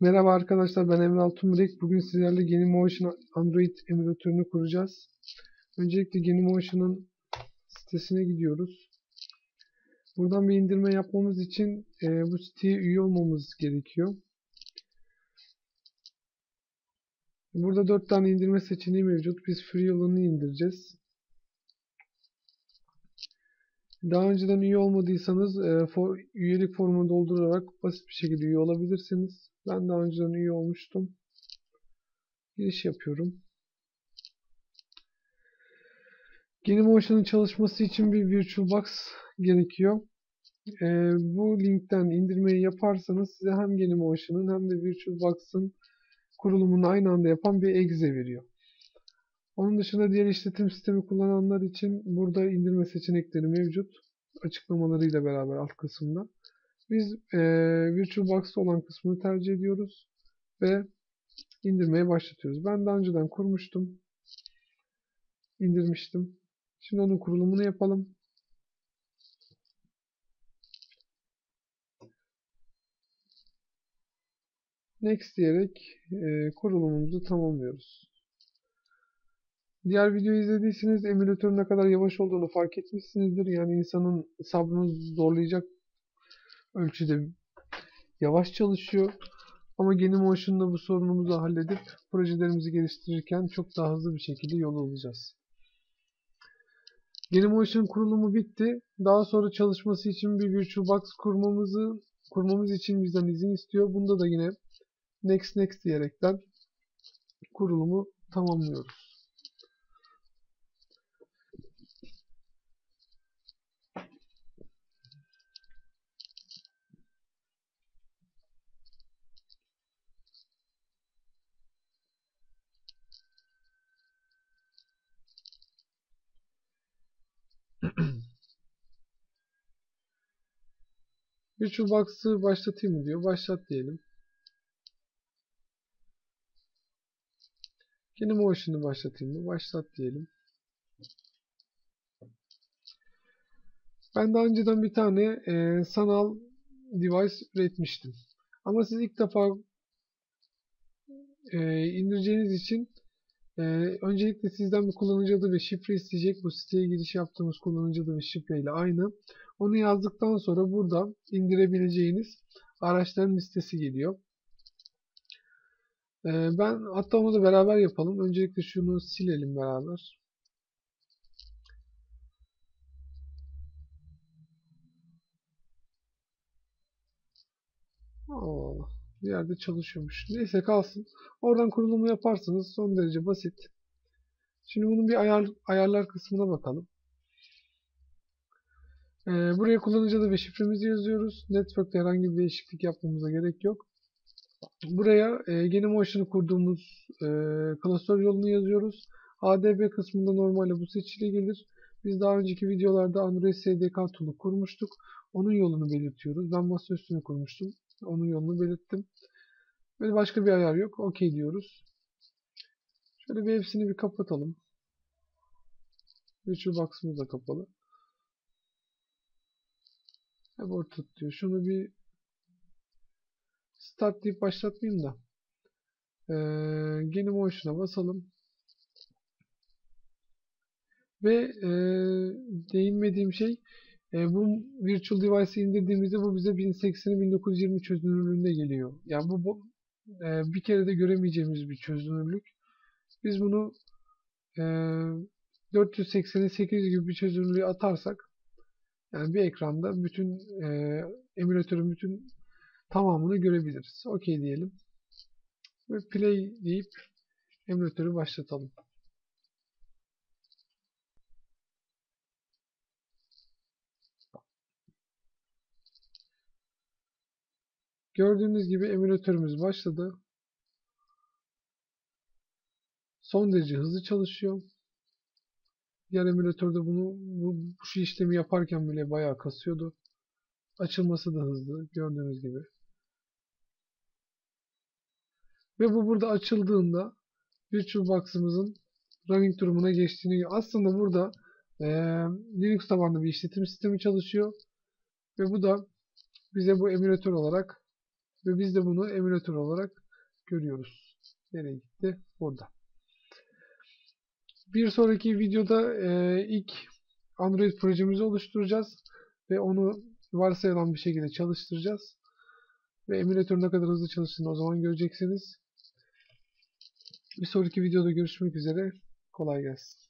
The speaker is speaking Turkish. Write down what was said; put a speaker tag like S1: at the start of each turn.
S1: Merhaba arkadaşlar ben Emre Altunbirek. Bugün sizlerle Genymotion Android emülatörünü kuracağız. Öncelikle Genymotion'ın sitesine gidiyoruz. Buradan bir indirme yapmamız için e, bu siteye üye olmamız gerekiyor. Burada 4 tane indirme seçeneği mevcut. Biz free olanı indireceğiz. Daha önceden üye olmadıysanız e, for, üyelik formunu doldurarak basit bir şekilde üye olabilirsiniz. Ben daha önceden üye olmuştum. Giriş yapıyorum. Genymotion'ın çalışması için bir VirtualBox gerekiyor. E, bu linkten indirmeyi yaparsanız size hem Genymotion'ın hem de VirtualBox'ın kurulumunu aynı anda yapan bir exe veriyor. Onun dışında diğer işletim sistemi kullananlar için burada indirme seçenekleri mevcut. Açıklamalarıyla beraber alt kısımda. Biz e, VirtualBox'ta olan kısmını tercih ediyoruz ve indirmeye başlatıyoruz. Ben daha önceden kurmuştum. indirmiştim. Şimdi onun kurulumunu yapalım. Next diyerek e, kurulumumuzu tamamlıyoruz. Diğer videoyu izlediyseniz emülatörün ne kadar yavaş olduğunu fark etmişsinizdir. Yani insanın sabrını zorlayacak ölçüde yavaş çalışıyor. Ama Genymotion'da bu sorunumuzu halledip projelerimizi geliştirirken çok daha hızlı bir şekilde yol alacağız. Genymotion kurulumu bitti. Daha sonra çalışması için bir VirtualBox kurmamızı kurmamız için bizden izin istiyor. Bunda da yine next next diyerekten kurulumu tamamlıyoruz. VirtualBox'ı başlatayım mı diyor. Başlat diyelim. Genymotion'ı başlatayım mı? Başlat diyelim. Ben daha önceden bir tane e, sanal device üretmiştim. Ama siz ilk defa e, indireceğiniz için e, öncelikle sizden bir kullanıcı adı ve şifre isteyecek. Bu siteye giriş yaptığımız kullanıcı adı ve şifre ile aynı. Onu yazdıktan sonra burada indirebileceğiniz araçların listesi geliyor. E, ben hatta onu da beraber yapalım. Öncelikle şunu silelim beraber. Allah bir yerde çalışıyormuş. Neyse kalsın. Oradan kurulumu yaparsınız. Son derece basit. Şimdi bunun bir ayar, ayarlar kısmına bakalım. Ee, buraya kullanıcı adı ve şifremizi yazıyoruz. Network'te herhangi bir değişiklik yapmamıza gerek yok. Buraya e, Genymotion'ı kurduğumuz e, klasör yolunu yazıyoruz. ADB kısmında normalde bu seçili gelir. Biz daha önceki videolarda Android SDK tool'u kurmuştuk. Onun yolunu belirtiyoruz. Ben masaüstünü kurmuştum. Onun yolunu belirttim. Böyle başka bir ayar yok. OK diyoruz. Şöyle bir hepsini bir kapatalım. VirtualBox'ımız da kapalı. Orta tutuyor. Şunu bir start deyip başlatmayayım da. Ee, Genymotion'a basalım. Ve e, değinmediğim şey e, bu Virtual Device'ı indirdiğimizde bu bize 1080'i 1920 çözünürlüğünde geliyor. Yani bu, bu e, bir kere de göremeyeceğimiz bir çözünürlük. Biz bunu e, 480'e 800 gibi bir çözünürlüğe atarsak yani bir ekranda bütün e, emülatörün bütün tamamını görebiliriz. OK diyelim. Ve play deyip emülatörü başlatalım. Gördüğünüz gibi emülatörümüz başladı. Son derece hızlı çalışıyor. Diğer emülatörde bunu bu, şu işlemi yaparken bile bayağı kasıyordu. Açılması da hızlı gördüğünüz gibi. Ve bu burada açıldığında VirtualBox'ımızın running durumuna geçtiğini aslında burada e, Linux tabanlı bir işletim sistemi çalışıyor ve bu da bize bu emülatör olarak Ve biz de bunu emülatör olarak görüyoruz. Nereye gitti? Burada. Bir sonraki videoda e, ilk Android projemizi oluşturacağız. Ve onu varsayılan bir şekilde çalıştıracağız. Ve emülatör ne kadar hızlı çalıştığını o zaman göreceksiniz. Bir sonraki videoda görüşmek üzere. Kolay gelsin.